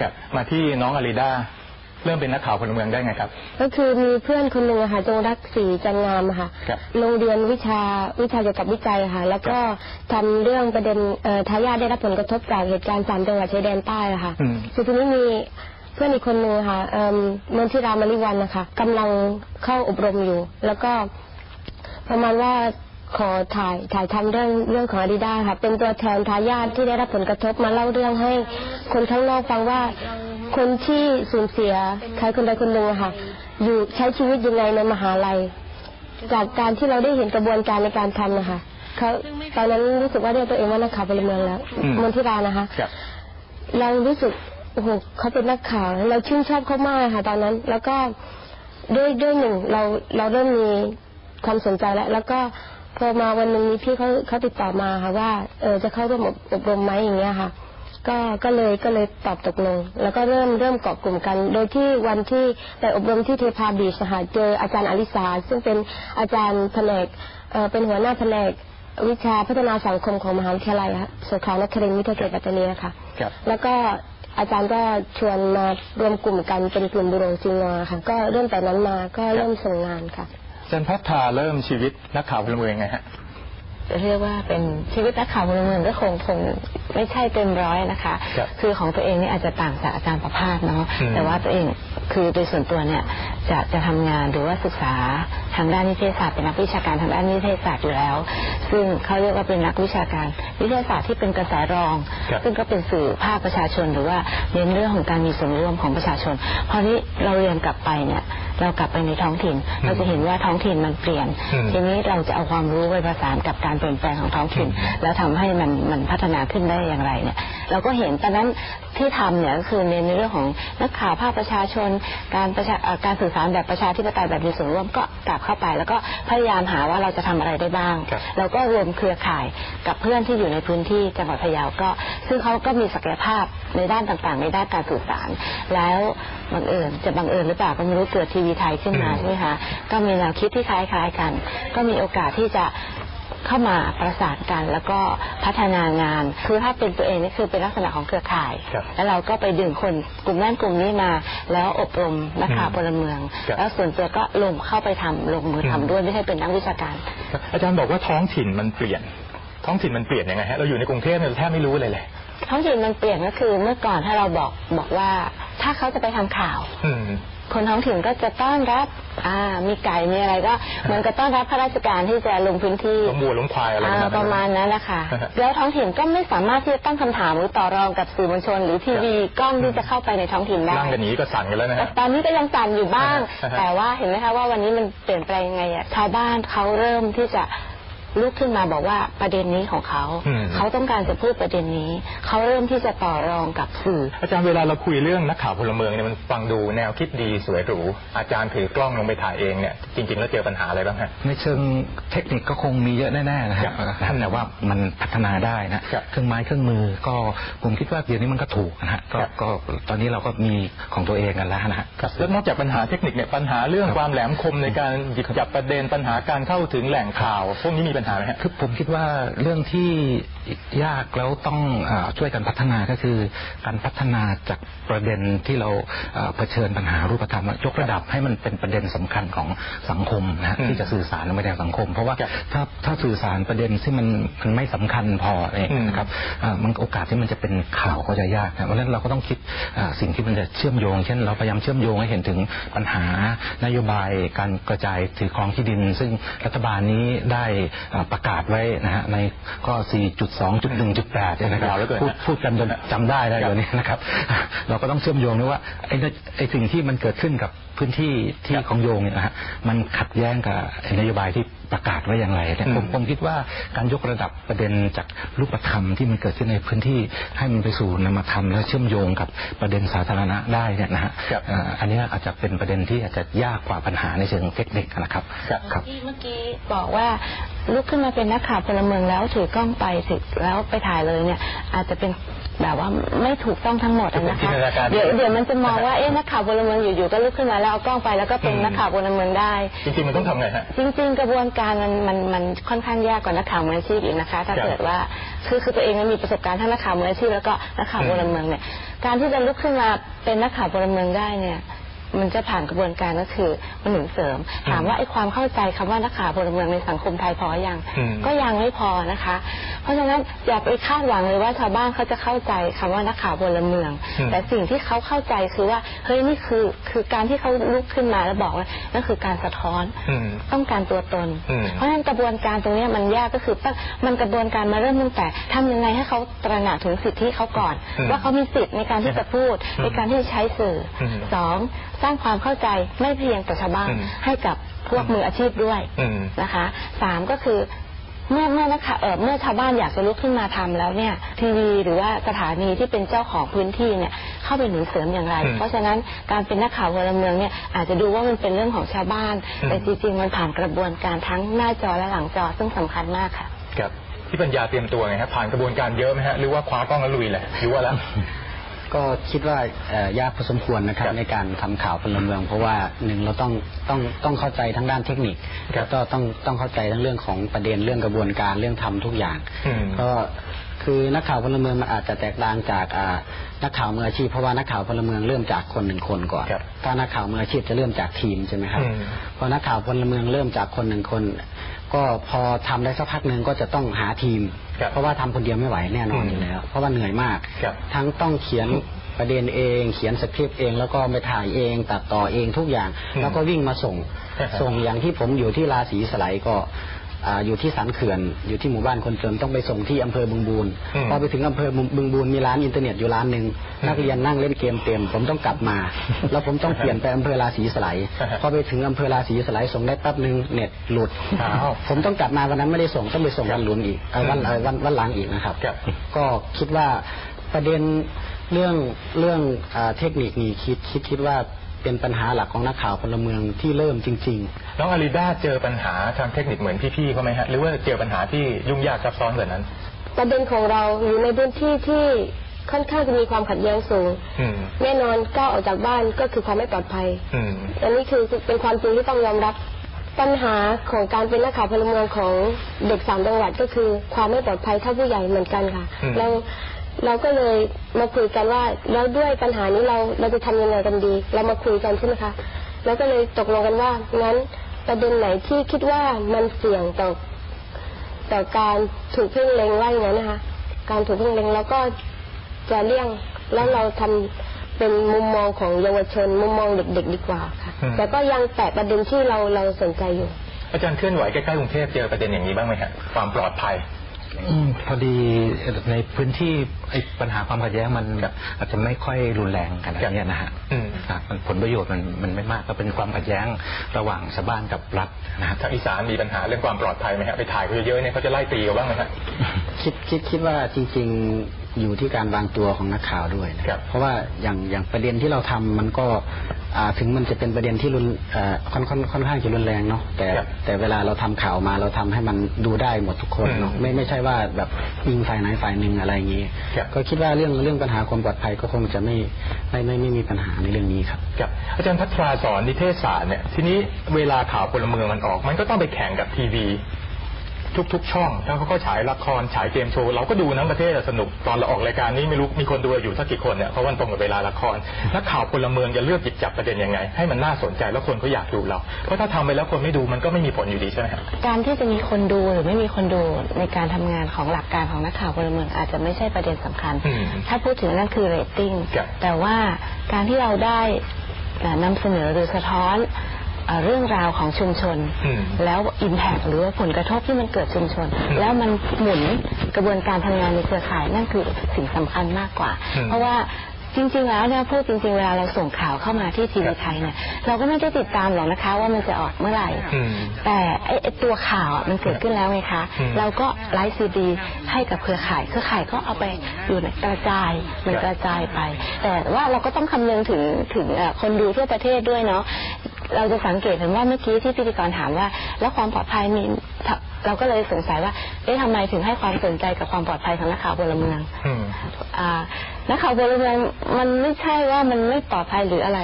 ครับมาที่น้องอาริดาเริ่มเป็นนักข่าวพลเมืองได้ไงครับ ก็คือมีเพื่อนคนหนึ่งอะค่ะจงรักศรีจันงามอะค่ะครับโรงเรียนวิชาวิชาเกี่ยวกับวิจัยค่ะ แล้วก็ทำเรื่องประเด็นเอ่อทายาทได้รับผลกระทบจากเหตุการณ์สามจังหวัดชายแดนใต้อะค่ะอืมคือทีนี้มีเพื่อนอีกคนนึงค่ะเอิ่มนนทิรามาริวันนะคะกำลังเข้าอบรมอยู่ แล้วก็ประมาณว่า ขอถ่ายถ่ายทำเรื่องเรื่องของอาดิดาค่ะ เป็นตัวแทนทายาทที่ได้รับผลกระทบมาเล่าเรื่องให้ คนข้างนอกฟังว่าคนที่สูญเสียใครคนใดคนหนึ่งอะค่ะ อยู่ใช้ชีวิตยังไงในมหาลัย จากการที่เราได้เห็นกระบวนการในการทำนะคะเขาตอนนั้นรู้สึกว่าเรียกตัวเองว่านักข่าวพลเมืองแล้วอืมมนทิรานะคะครับเรารู้สึกโอ้โหเขาเป็นนักข่าวเราชื่นชอบเขามากค่ะ ตอนนั้น แล้วก็ด้วยด้วยหนึ่งเราเราเริ่มมีความสนใจแล้วแล้วก็ พอมาวันหนึ่งมีพี่เขาเขาติดต่อมาค่ะว่า เออจะเข้าร่วมอบอบรมไหมอย่างเงี้ยค่ะ ก็ก็เลยก็เลยตอบตกลง แล้วก็เริ่มเริ่มเกาะกลุ่มกัน โดยที่วันที่ไปอบรมที่เทพาบีชนะคะเจออาจารย์อลิสาซึ่งเป็นอาจารย์แผนกเอ่อเป็นหัวหน้าแผนกวิชาพัฒนาสังคมของมหาวิทยาลัยค่ะสาขานครินทร์วิทยาเขตปัตตานีค่ะครับแล้วก็อาจารย์ก็ชวนมารวมกลุ่มกันเป็นกลุ่มบุโรงจิงอค่ะ ก็เริ่มแต่นั้นมาก็เริ่มส่งงานค่ะอา จารย์พัฒนาเริ่มชีวิตนักข่าวพลเมืองไงฮะจะเรียกว่าเป็นชีวิตนักข่าวพลเมืองก็คงคงไม่ใช่เต็มร้อยนะคะครับอของตัวเองนี่อาจจะต่างจากอาจารย์ประภาสเนาะอืมแต่ว่าตัวเองคือโดยส่วนตัวเนี่ยจะจะทำงานหรือว่าศึกษาทางด้านนิเทศศาสตร์เป็นนักวิชาการทางด้านนิเทศศาสตร์อยู่แล้ว ซึ่งเขาเรียกว่าเป็นนักวิชาการวิทยาศาสตร์ที่เป็นกระแสรองครับซึ่งก็เป็นสื่อภาคประชาชน หรือว่าเน้นเรื่องของการมีส่วนร่วมของประชาชนพอนี้เราเรียนกลับไปเนี่ย เรากลับไปในท้องถิ่น เราจะเห็นว่าท้องถิ่นมันเปลี่ยนอืมทีนี้เราจะเอาความรู้ไปประสานกับการเปลี่ยนแปลงของท้องถิ่น แล้วทำให้มันมันพัฒนาขึ้นได้อย่างไรเนี่ย เราก็เห็นตอนนั้นที่ทำเนี่ยก็คือเน้นในเรื่องของนักข่าวภาคประชาชน การประชาเอ่อการสื่อสารแบบประชาธิปไตยแบบมีส่วนร่วมก็กลับเข้าไป แล้วก็พยายามหาว่าเราจะทำอะไรได้บ้างครับเราก็รวมเครือข่ายกับเพื่อนที่อยู่ในพื้นที่จังหวัดพะเยาก็ ซึ่งเขาก็มีศักยภาพในด้านต่างๆ ในด้านการสื่อสาร แล้วบังเอิญจะบังเอิญหรือเปล่าก็ไม่รู้เกิดทีวีไทยขึ้นมาอืมใช่ไหมคะก็มีแนวคิดที่คล้ายๆกัน ก็มีโอกาสที่จะ เข้ามาประสานกันแล้วก็พัฒนางาน คือถ้าเป็นตัวเองนี่คือเป็นลักษณะของเครือข่ายครับแล้วเราก็ไปดึงคนกลุ่มนั้นกลุ่มนี้มา แล้วอบรมนักข่าวอืมพลเมืองครับแล้วส่วนตัวก็ลงเข้าไปทำลงมือทำอืมด้วยไม่ใช่เป็นนักวิชาการครับอาจารย์บอกว่าท้องถิ่นมันเปลี่ยน ท้องถิ่นมันเปลี่ยนยังไงฮะเราอยู่ในกรุงเทพเนี่ยเราแทบไม่รู้เลยเลยท้องถิ่นมันเปลี่ยนก็คือเมื่อก่อนถ้าเราบอกบอกว่า ถ้าเขาจะไปทำข่าวอืม คนท้องถิ่นก็จะต้อนรับอ่ามีไก่มีอะไรก็เหมือนกับต้อนรับข้าราชการที่จะลงพื้นที่ล้มวัวล้มควายอะไรอ่าขนาดนั้นประมาณนั้นแหละค่ะฮะแล้วท้องถิ่นก็ไม่สามารถที่จะตั้งคำถามหรือต่อรองกับสื่อมวลชน หรือทีวีกล้องที่จะเข้าไปในท้องถิ่นได้นั่งกันหนีก็สั่นกันแล้วนะแต่ฮะตอนนี้ก็ยังสั่นอยู่บ้างอ่าฮะแต่ว่าเห็นไหมคะว่าวันนี้มันเปลี่ยนแปลงยังไงอะชาวบ้านเขาเริ่มที่จะ ลุกขึ้นมาบอกว่าประเด็นนี้ของเขาอืมเขาต้องการจะพูดประเด็นนี้ เขาเริ่มที่จะต่อรองกับสื่อ อาจารย์เวลาเราคุยเรื่องนักข่าวพลเมืองเนี่ยมันฟังดูแนวคิดดีสวยหรูอาจารย์ถือกล้องลงไปถ่ายเองเนี่ยจริงๆแล้วเจอปัญหาอะไรบ้างฮะในเชิงเทคนิคก็คงมีเยอะแน่ๆนะคครัรับบแต่ว่ามันพัฒนาได้นะครับเครื่องไม้เครื่องมือก็ผมคิดว่าเดี๋ยวนี้มันก็ถูกนะฮะก็ครับก็ตอนนี้เราก็มีของตัวเองกันแล้วนะฮะครับแล้วนอกจากปัญหาเทคนิคเนี่ยปัญหาเรื่องความแหลมคมในการหยิบจับประเด็นปัญหาการเข้าถึงแหล่งข่าวพวกนี้มีปัญหาไหมฮะคือผมคิดว่าเรื่องที่ยากแล้วต้องอาช่วยกันพัฒนาก็คือ การพัฒนาจากประเด็นที่เราอ่าเผชิญปัญหารูปธรรมอะยกระดับให้มันเป็นประเด็นสำคัญของสังคมนะฮะอืมที่จะสื่อสารลงไปในสังคม เพราะว่าครับถ้าถ้าสื่อสารประเด็นที่มันมันไม่สำคัญพอเองอืมนะครับอ่ามันโอกาสที่มันจะเป็นข่าวก็จะยากนะเพราะฉะนั้นเราก็ต้องคิดอ่าสิ่งที่มันจะเชื่อมโยง เช่น เราพยายามเชื่อมโยงให้เห็นถึงปัญหานโยบายการกระจายถือครองที่ดิน ซึ่งรัฐบาลนี้ได้อ่าประกาศไว้นะฮะในข้อ 4.2.1.8เนี่ยนะครับยาวเหลือเกินพูดฮะพูดกันจนจำได้แล้วครับเดี๋ยวนี้นะครับ เราก็ต้องเชื่อมโยงด้วยว่าไอ้นไอ้สิ่งที่มันเกิดขึ้นกับพื้นที่ที่ของโยงเนี่ยนะฮะมันขัดแย้งกับไอ้นโยบายที่ ประกาศไว้อย่างไรเนี่ยผมอืมผมคิดว่าการยกระดับประเด็นจากรูปธรรมที่มันเกิดขึ้นในพื้นที่ให้มันไปสู่นามธรรมและเชื่อมโยงกับประเด็นสาธารณะได้เนี่ยนะฮะครับเอ่ออันเนี้ยอาจจะเป็นประเด็นที่อาจจะยากกว่าปัญหาในเชิงเทคนิคนะครับครับครับที่เมื่อกี้บอกว่าลุกขึ้นมาเป็นนักข่าวพลเมืองแล้วถือกล้องไปถึงแล้วไปถ่ายเลยเนี่ยอาจจะเป็น แบบว่าไม่ถูกต้องทั้งหมดอะนะคะจินตนาการเดี๋ยวเดี๋ยวมันจะมองว่าเอ๊ะนักข่าวพลเมืองอยู่ๆก็ลุกขึ้นมาแล้วเอากล้องไปแล้วก็เป็นอืมนักข่าวพลเมืองได้ จริงๆมันต้องทำไงฮะจริง ๆ กระบวนการมันมันมันค่อนข้างยากกว่านักข่าวมืออาชีพอีกนะคะ ถ้าครับเกิดว่าคือคือตัวเองมันมีประสบการณ์ทั้งนักข่าวมืออาชีพแล้วก็นักข่าวอืมพลเมืองเนี่ยการที่จะลุกขึ้นมาเป็นนักข่าวพลเมืองได้เนี่ย มันจะผ่านกระบวนการก็คือมันหนุนเสริม ถามว่าไอ้ความเข้าใจคำว่านักข่าวพลเมืองในสังคมไทยพอยังอืมก็ยังไม่พอนะคะ เพราะฉะนั้นอย่าไปคาดหวังเลยว่าชาวบ้านเขาจะเข้าใจคำว่านักข่าวพลเมืองอืมแต่สิ่งที่เขาเข้าใจคือว่าเฮ้ยนี่คือคือการที่เขาลุกขึ้นมาแล้วบอกว่านั่นคือการสะท้อนอืมต้องการตัวตนอืมเพราะฉะนั้นกระบวนการตรงเนี้ยมันยากก็คือตั้งมันกระบวนการมาเริ่มตั้งแต่ทำยังไงให้เขาตระหนักถึงสิทธิเขาก่อนอืมว่าเขามีสิทธิ์ในการที่จะพูดอืมในการที่จะใช้สื่ออมสองสร้างความเข้าใจไม่เพียงแต่ชาวบ้านอืมให้กับพวกมืออาชีพด้วยอืมนะคะสามก็คือเมื่อเมื่อนะคะเออเมื่อชาวบ้านอยากจะลุกขึ้นมาทำแล้วเนี่ย ทีวีหรือว่าสถานีที่เป็นเจ้าของพื้นที่เนี่ยเข้าไปหนุนเสริมอย่างไรอืมเพราะฉะนั้นการเป็นนักข่าวพลเมืองเนี่ยอาจจะดูว่ามันเป็นเรื่องของชาวบ้านอืมแต่จริงๆมันผ่านกระบวนการทั้งหน้าจอและหลังจอซึ่งสำคัญมากค่ะครับพี่ปัญญาเตรียมตัวไงฮะผ่านกระบวนการเยอะไหมฮะหรือว่าคว้ากล้องแล้วลุยเลยหรือว่าแล้ว ก็คิดว่าเอ่อยากพอสมควรนะครับครับในการทำข่าวพลเมือง เพราะว่าหนึ่งเราต้องต้องต้องเข้าใจทั้งด้านเทคนิคครับแล้วก็ต้องต้องเข้าใจทั้งเรื่องของประเด็นเรื่องกระบวนการเรื่องทำทุกอย่างอืมก็คือนักข่าวพลเมืองมันอาจจะแตกต่างจากอ่านักข่าวมืออาชีพเพราะว่านักข่าวพลเมืองเริ่มจากคนหนึ่งคนก่อนครับถ้านักข่าวมืออาชีพจะเริ่มจากทีมใช่ไหมครับอืมพอนักข่าวพลเมืองเริ่มจากคนหนึ่งคน ก็พอทำได้สักพักหนึ่งก็จะต้องหาทีมครับเพราะว่าทำคนเดียวไม่ไหวแน่นอนอืมอยู่แล้ว เพราะว่าเหนื่อยมากครับทั้งต้องเขียนประเด็นเอง เขียนสคริปต์เองแล้วก็ไปถ่ายเองตัดต่อเองทุกอย่างอืมแล้วก็วิ่งมาส่งครับส่งอย่างที่ผมอยู่ที่ราศีสไลด์ก็ อ่าอยู่ที่สันเขื่อน อยู่ที่หมู่บ้านคนจนต้องไปส่งที่อำเภอบึงบูนอืมพอไปถึงอำเภอบึงบูนมีร้านอินเทอร์เน็ตอยู่ร้านหนึ่งอืมนักเรียนนั่งเล่นเกมเต็ม ผมต้องกลับมา แล้วผมต้องเปลี่ยนไปอำเภอราศีสไลด์อ่าฮะพอไปถึงอำเภอราศีสไลด์ส่งได้แป๊บหนึ่งเน็ตหลุดอ้าวผมต้องกลับมาวันนั้นไม่ได้ส่งต้องไปส่งวันหลุนอีกเอ่อวันเอ่อวันวันหลังอีกนะครับครับ ก็คิดว่าประเด็นเรื่องเรื่องอาเทคนิคนี่คิดคิดคิดว่า เป็นปัญหาหลักของนักข่าวพลเมืองที่เริ่มจริงน้องอาริด้าเจอปัญหาทางเทคนิคเหมือนพี่ๆเขาไหมฮะหรือว่าเจอปัญหาที่ยุ่งยากซับซ้อนกว่านั้น ประเด็นของเราอยู่ในพื้นที่ที่ค่อนข้างจะมีความขัดแย้งสูงอืมแน่นอนก้าวออกจากบ้านก็คือความไม่ปลอดภัยอืมอันนี้คือเป็นความจริงที่ต้องยอมรับ ปัญหาของการเป็นนักข่าวพลเมืองของเด็กสามจังหวัดก็คือความไม่ปลอดภัยเท่าผู้ใหญ่เหมือนกันค่ะอืมเรา เราก็เลยมาคุยกันว่าแล้วด้วยปัญหานี้เราเราจะทำยังไงกันดี เรามาคุยกันใช่ไหมคะแล้วก็เลยตกลงกันว่างั้นประเด็นไหนที่คิดว่ามันเสี่ยงต่อต่อการถูกเพ่งเล็งว่าอย่างนั้นนะคะ การถูกเพ่งเล็งแล้วก็จะเลี่ยงแล้วเราทำเป็นมุมมองของเยาวชน มุมมองเด็กๆดีกว่าค่ะอืมแต่ก็ยังแตะประเด็นที่เราเราสนใจอยู่ อาจารย์เคลื่อนไหวใกล้ๆกรุงเทพเจอประเด็นอย่างนี้บ้างไหมฮะความปลอดภัยอืม พอดีในพื้นที่ไอ้ปัญหาความขัดแย้งมันแบบอาจจะไม่ค่อยรุนแรงขนาดเนี้ยนะฮะอืมครับมันผลประโยชน์มันมันไม่มากก็เป็นความขัดแย้งระหว่างชาวบ้านกับรัฐนะฮะทางอีสานมีปัญหาเรื่องความปลอดภัยไหมฮะไปถ่ายเขาเยอะๆเนี่ยเขาจะไล่ตีกันบ้างไหมฮะๆคิดคิดคิดว่าจริง ๆ อยู่ที่การวางตัวของนักข่าวด้วยนะครับเพราะว่าอย่างอย่างประเด็นที่เราทำมันก็อ่าถึงมันจะเป็นประเด็นที่รุนเอ่อค่อนค่อนค่อนข้างจะรุนแรงเนาะแต่ครับแต่เวลาเราทำข่าวมาเราทำให้มันดูได้หมดทุกคนเนาะอืมไม่ไม่ใช่ว่าแบบยิงฝ่ายไหนฝ่ายหนึ่งอะไรอย่างงี้ครับก็คิดว่าเรื่องเรื่องปัญหาความปลอดภัยก็คงจะไม่ไม่ไม่ไม่มีปัญหาในเรื่องนี้ครับครับอาจารย์พัทราสอนนิเทศศาสตร์เนี่ยทีนี้เวลาข่าวพลเมืองมันออก มันก็ต้องไปแข่งกับทีวี ทุก ๆ ช่องถ้าเขาก็ฉายละครฉายเกมโชว์เราก็ดูทั้งประเทศอะสนุกตอนเราออกรายการนี้ไม่รู้มีคนดูอยู่สักกี่คนเนี่ยเพราะวันตรงกับเวลาละครนักข่าวพลเมืองจะเลือกหยิบจับประเด็นยังไง ให้มันน่าสนใจแล้วคนเขาอยากดูเรา เพราะถ้าทำไปแล้วคนไม่ดูมันก็ไม่มีผลอยู่ดีใช่ไหมครับการที่จะมีคนดูหรือไม่มีคนดูในการทำงานของหลักการของนักข่าวพลเมืองอาจจะไม่ใช่ประเด็นสำคัญอืมถ้าพูดถึงนั่นคือเรตติ้งครับแต่ว่าการที่เราได้เอ่อนำเสนอหรือสะท้อน เอ่อเรื่องราวของชุมชนอืมแล้วอิมแพกหรือว่าผลกระทบที่มันเกิดชุมชนอืมแล้วมันหมุนกระบวนการทำงานในเครือข่ายนั่นคือสิ่งสำคัญมากกว่าอืมเพราะว่าจริง ๆ แล้วเนี่ยพูดจริง ๆ เวลาเราส่งข่าวเข้ามาที่ทีวีไทยเนี่ยเราก็ไม่ได้ติดตามหรอกนะคะ ว่ามันจะออกเมื่อไหร่อืมแต่ไอ้ไอ้ตัวข่าวอะมันเกิดขึ้นแล้วไงคะอืมเราก็ไลฟ์ซีดีให้กับเครือข่าย เครือข่ายก็เอาไปอยู่ในกระจายมันครับกระจายไป แต่ว่าเราก็ต้องคำนึงถึงถึงเอ่อคนดูทั่วประเทศด้วยเนาะ เราจะสังเกตเห็นว่าเมื่อกี้ที่พิธีกรถามว่า แล้วความปลอดภัยมีทเราก็เลยสงสัยว่าเอ๊ะทำไมถึงให้ความสนใจกับความปลอดภัยของนักข่าวพลเมืองอืมอ่านักข่าวพลเมืองมันไม่ใช่ว่ามันไม่ปลอดภัยหรืออะไร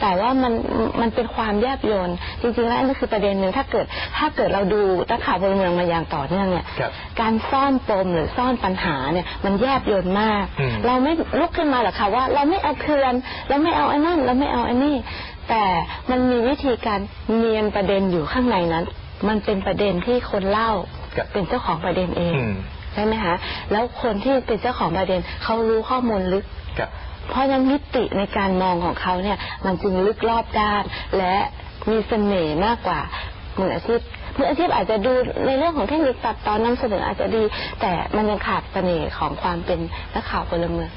แต่ว่ามันมันเป็นความแยบยลจริงๆแล้วนั่นคือประเด็นหนึ่งถ้าเกิด ถ้าเกิดเราดูนักข่าวพลเมืองมาอย่างต่อเนื่องเนี่ยครับการซ่อนปมหรือซ่อนปัญหาเนี่ย มันแยบยลมากอืมเราไม่ลุกขึ้นมาหรอกค่ะว่า เราไม่เอาเคือนเราไม่เอาไอ้นั่นเราไม่เอาไอ้นี่ แต่มันมีวิธีการเนียนประเด็นอยู่ข้างในนั้น มันเป็นประเด็นที่คนเล่าครับเป็นเจ้าของประเด็นเองอืมใช่ไหมคะแล้วคนที่เป็นเจ้าของประเด็นเขารู้ข้อมูลลึกครับเพราะฉะนั้นมิติในการมองของเขาเนี่ย มันจึงลึกรอบด้าน และมีเสน่ห์มากกว่ามืออาชีพมืออาชีพอาจจะดูในเรื่องของเทคนิคตัดตอนนำเสนออาจจะดี แต่มันยังขาดเสน่ห์ของความเป็นนักข่าวพลเมือง